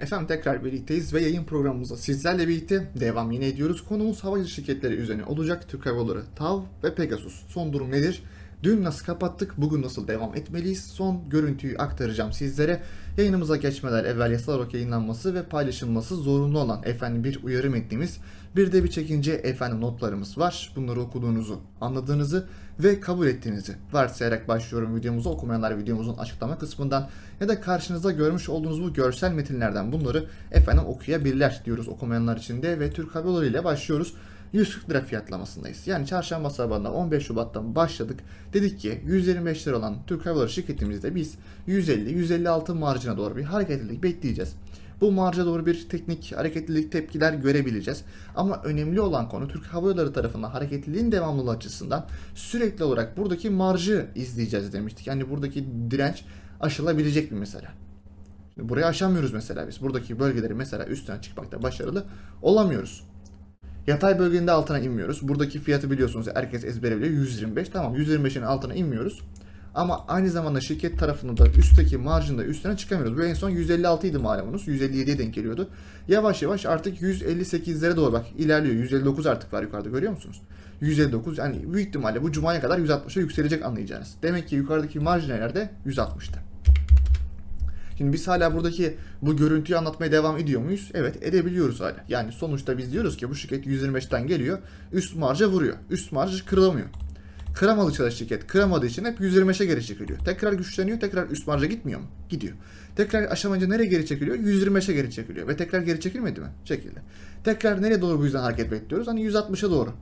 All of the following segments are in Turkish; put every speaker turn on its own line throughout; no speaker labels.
Efendim tekrar birlikteyiz ve yayın programımıza sizlerle birlikte devam yine ediyoruz. Konumuz havacılık şirketleri üzerine olacak. Türk Hava Yolları, TAV ve Pegasus. Son durum nedir? Dün nasıl kapattık, bugün nasıl devam etmeliyiz? Son görüntüyü aktaracağım sizlere. Yayınımıza geçmeden evvel yasal olarak yayınlanması ve paylaşılması zorunlu olan efendim bir uyarı metnimiz. Bir de bir çekince efendim notlarımız var. Bunları okuduğunuzu, anladığınızı ve kabul ettiğinizi varsayarak başlıyorum videomuzu. Okumayanlar videomuzun açıklama kısmından ya da karşınızda görmüş olduğunuz bu görsel metinlerden bunları efendim okuyabilirler diyoruz okumayanlar için de ve Türk Hava ile başlıyoruz. 140 lira fiyatlamasındayız. Yani çarşamba sabahında 15 Şubat'tan başladık. Dedik ki 125 lira olan Türk Hava Yolları şirketimizde biz 150-156 marjına doğru bir hareketlilik bekleyeceğiz. Bu marja doğru bir teknik hareketlilik tepkiler görebileceğiz. Ama önemli olan konu Türk Hava Yolları tarafından hareketliliğin devamlılığı açısından sürekli olarak buradaki marjı izleyeceğiz demiştik. Yani buradaki direnç aşılabilecek mi mesela? Burayı aşamıyoruz mesela biz. Buradaki bölgeleri mesela üstüne çıkmakta başarılı olamıyoruz. Yatay bölgenin altına inmiyoruz. Buradaki fiyatı biliyorsunuz herkes ezbere biliyor. 125 tamam 125'in altına inmiyoruz. Ama aynı zamanda şirket tarafında da üstteki marjında üstüne çıkamıyoruz. Bu en son 156 idi malumunuz. 157'ye denk geliyordu. Yavaş yavaş artık 158'lere doğru bak ilerliyor. 159 artık var yukarıda görüyor musunuz? 159 yani büyük ihtimalle bu cumaya kadar 160'a yükselecek anlayacağınız. Demek ki yukarıdaki marjinallerde 160'tı. Şimdi biz hala buradaki bu görüntüyü anlatmaya devam ediyor muyuz? Evet edebiliyoruz hala. Yani sonuçta biz diyoruz ki bu şirket 125'ten geliyor. Üst marja vuruyor. Üst marj kırılamıyor. Kıramadı çalış şirket. Kıramadığı için hep 125'e geri çekiliyor. Tekrar güçleniyor. Tekrar üst marja gitmiyor mu? Gidiyor. Tekrar aşamayınca nereye geri çekiliyor? 125'e geri çekiliyor. Ve tekrar geri çekilmedi mi? Çekildi. Tekrar nereye doğru bu yüzden hareket bekliyoruz? Hani 160'a doğru.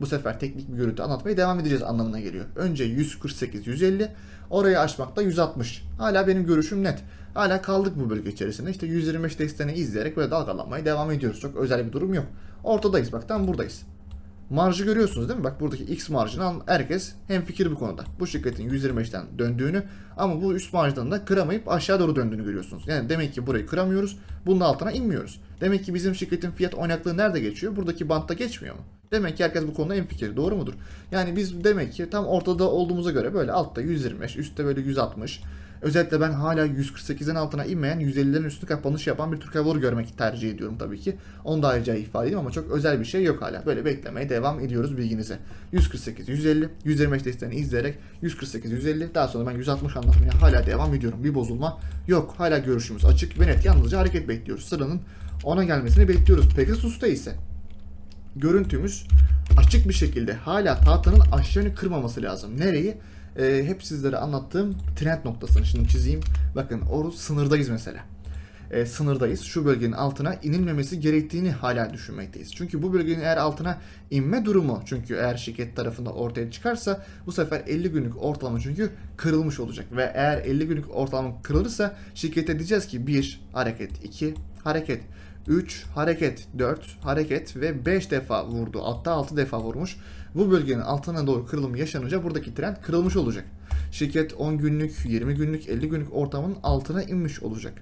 Bu sefer teknik bir görüntü anlatmaya devam edeceğiz anlamına geliyor. Önce 148, 150, orayı aşmakta 160. Hala benim görüşüm net. Hala kaldık bu bölge içerisinde. İşte 125 desteğini izleyerek böyle dalgalanmaya devam ediyoruz. Çok özel bir durum yok. Ortadayız bak tam buradayız. Marjı görüyorsunuz değil mi? Bak buradaki X marjını herkes hem fikir bu konuda. Bu şirketin 125'ten döndüğünü ama bu üst marjdan da kıramayıp aşağı doğru döndüğünü görüyorsunuz. Yani demek ki burayı kıramıyoruz. Bunun altına inmiyoruz. Demek ki bizim şirketin fiyat oynaklığı nerede geçiyor? Buradaki bantta geçmiyor mu? Demek ki herkes bu konuda en fikir. Doğru mudur? Yani biz demek ki tam ortada olduğumuza göre böyle altta 125, üstte böyle 160. Özellikle ben hala 148'in altına inmeyen 150'lerin üstü kapanış yapan bir Türk Hava görmek tercih ediyorum tabii ki. Onu da ayrıca ifade edeyim ama çok özel bir şey yok hala. Böyle beklemeye devam ediyoruz bilginize. 148, 150, 125 desteğini izleyerek 148, 150 daha sonra ben 160 anlatmaya hala devam ediyorum. Bir bozulma yok. Hala görüşümüz açık ve net. Yalnızca hareket bekliyoruz. Sıranın ona gelmesini bekliyoruz. Pegasus'ta ise görüntümüz açık bir şekilde hala tahtanın aşağı yönü kırmaması lazım. Nereyi? Ee, hep sizlere anlattığım trend noktasını şimdi çizeyim. Bakın o sınırdayız mesela. Ee, sınırdayız. Şu bölgenin altına inilmemesi gerektiğini hala düşünmekteyiz. Çünkü bu bölgenin eğer altına inme durumu çünkü eğer şirket tarafında ortaya çıkarsa bu sefer 50 günlük ortalama çünkü kırılmış olacak. Ve eğer 50 günlük ortalama kırılırsa şirkete diyeceğiz ki 1 hareket, 2 hareket, 3 hareket, 4 hareket ve 5 defa vurdu. Hatta 6 defa vurmuş. Bu bölgenin altına doğru kırılım yaşanınca buradaki trend kırılmış olacak. Şirket 10 günlük, 20 günlük, 50 günlük ortamın altına inmiş olacak.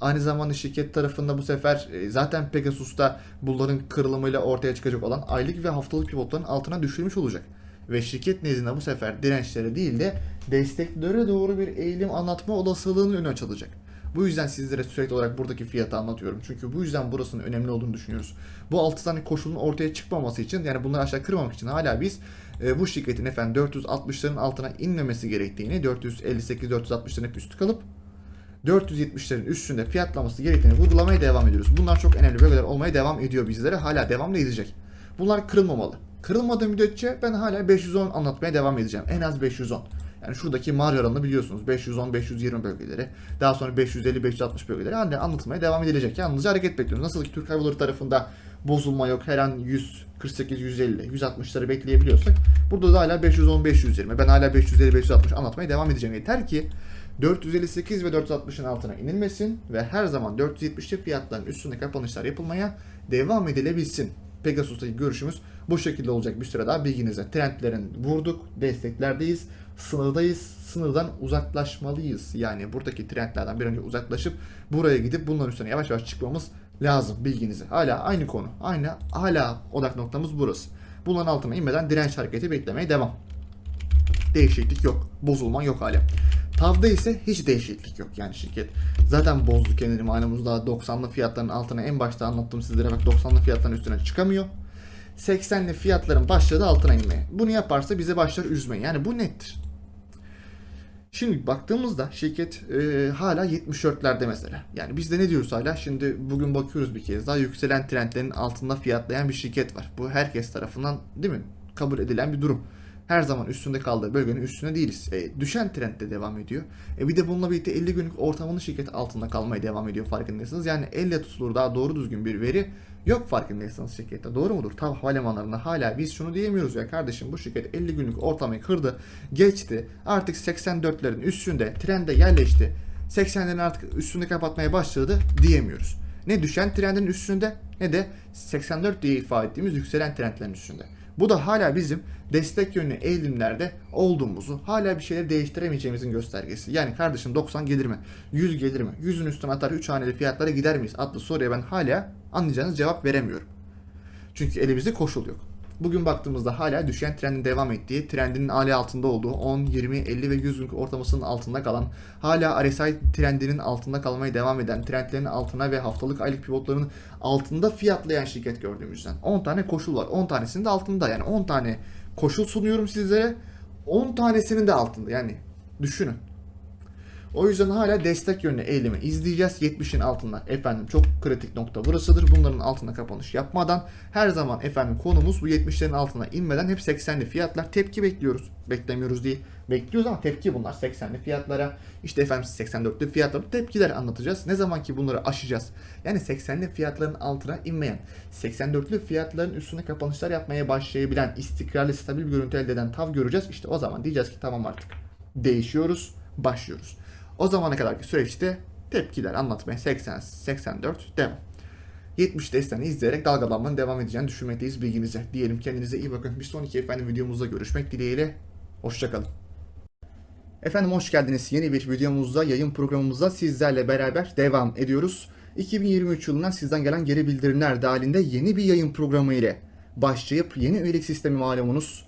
Aynı zamanda şirket tarafında bu sefer e, zaten Pegasus'ta bunların kırılımıyla ortaya çıkacak olan aylık ve haftalık pivotların altına düşürmüş olacak. Ve şirket nezdinde bu sefer dirençlere değil de desteklere doğru bir eğilim anlatma olasılığının önü açılacak. Bu yüzden sizlere sürekli olarak buradaki fiyatı anlatıyorum. Çünkü bu yüzden burasının önemli olduğunu düşünüyoruz. Bu 6 tane koşulun ortaya çıkmaması için yani bunları aşağı kırmamak için hala biz e, bu şirketin efendim 460'ların altına inmemesi gerektiğini 458-460'ların hep üstü kalıp 470'lerin üstünde fiyatlaması gerektiğini vurgulamaya devam ediyoruz. Bunlar çok önemli bölgeler olmaya devam ediyor bizlere. Hala devam da edecek. Bunlar kırılmamalı. Kırılmadığı müddetçe ben hala 510 anlatmaya devam edeceğim. En az 510. Yani şuradaki marj oranını biliyorsunuz. 510-520 bölgeleri. Daha sonra 550-560 bölgeleri hala anlatılmaya devam edilecek. Yalnızca hareket bekliyoruz. Nasıl ki Türk Hava Yolları tarafında bozulma yok. Her an 148, 150, 160'ları bekleyebiliyorsak burada da hala 510-520. Ben hala 550-560 anlatmaya devam edeceğim. Yeter ki 458 ve 460'ın altına inilmesin ve her zaman 470'li fiyatların üstünde kapanışlar yapılmaya devam edilebilsin. Pegasus'taki görüşümüz bu şekilde olacak bir süre daha bilginize. Trendlerin vurduk, desteklerdeyiz, sınırdayız, sınırdan uzaklaşmalıyız. Yani buradaki trendlerden bir önce uzaklaşıp buraya gidip bunların üstüne yavaş yavaş çıkmamız lazım bilginize. Hala aynı konu, aynı hala odak noktamız burası. Bunların altına inmeden direnç hareketi beklemeye devam. Değişiklik yok, bozulma yok hala. TAV'da ise hiç değişiklik yok yani şirket. Zaten bozdu kendini malumunuz daha 90'lı fiyatların altına en başta anlattım sizlere bak 90'lı fiyatların üstüne çıkamıyor. 80'li fiyatların başladı altına inmeye. Bunu yaparsa bize başlar üzmeye. Yani bu nettir. Şimdi baktığımızda şirket e, hala 74'lerde mesela. Yani biz de ne diyoruz hala? Şimdi bugün bakıyoruz bir kez daha yükselen trendlerin altında fiyatlayan bir şirket var. Bu herkes tarafından değil mi? Kabul edilen bir durum. Her zaman üstünde kaldığı bölgenin üstüne değiliz. E, düşen trendde devam ediyor. E, bir de bununla birlikte 50 günlük ortamının şirket altında kalmaya devam ediyor farkındaysanız. Yani elle tutulur daha doğru düzgün bir veri yok farkındaysanız şirkette. Doğru mudur? Tav havalimanlarında hala biz şunu diyemiyoruz ya kardeşim bu şirket 50 günlük ortamayı kırdı, geçti. Artık 84'lerin üstünde trende yerleşti. 80'lerin artık üstünde kapatmaya başladı diyemiyoruz. Ne düşen trendin üstünde ne de 84 diye ifade ettiğimiz yükselen trendlerin üstünde. Bu da hala bizim destek yönlü eğilimlerde olduğumuzu, hala bir şeyleri değiştiremeyeceğimizin göstergesi. Yani kardeşim 90 gelir mi? 100 gelir mi? 100'ün üstüne atar 3 haneli fiyatlara gider miyiz? Adlı soruya ben hala anlayacağınız cevap veremiyorum. Çünkü elimizde koşul yok. Bugün baktığımızda hala düşen trendin devam ettiği, trendinin âli altında olduğu 10, 20, 50 ve 100 günlük ortalamasının altında kalan, hala RSI trendinin altında kalmaya devam eden, trendlerin altına ve haftalık aylık pivotlarının altında fiyatlayan şirket gördüğümüzden. 10 tane koşul var. 10 tanesinin de altında. Yani 10 tane koşul sunuyorum sizlere. 10 tanesinin de altında. Yani düşünün. O yüzden hala destek yönlü eğilimi izleyeceğiz. 70'in altında efendim çok kritik nokta burasıdır. Bunların altına kapanış yapmadan her zaman efendim konumuz bu 70'lerin altına inmeden hep 80'li fiyatlar tepki bekliyoruz. Beklemiyoruz değil. Bekliyoruz ama tepki bunlar 80'li fiyatlara. İşte efendim 84'lü fiyatlara tepkiler anlatacağız. Ne zaman ki bunları aşacağız. Yani 80'li fiyatların altına inmeyen, 84'lü fiyatların üstüne kapanışlar yapmaya başlayabilen, istikrarlı, stabil bir görüntü elde eden tav göreceğiz. İşte o zaman diyeceğiz ki tamam artık. Değişiyoruz, başlıyoruz. O zamana kadarki süreçte tepkiler anlatmaya 80, 84 devam. 70 desteğini izleyerek dalgalanmanın devam edeceğini düşünmekteyiz bilginize. Diyelim kendinize iyi bakın. Bir sonraki efendim videomuzda görüşmek dileğiyle. Hoşçakalın. Efendim hoş geldiniz. Yeni bir videomuzda, yayın programımızda sizlerle beraber devam ediyoruz. 2023 yılından sizden gelen geri bildirimler dahilinde yeni bir yayın programı ile başlayıp yeni üyelik sistemi malumunuz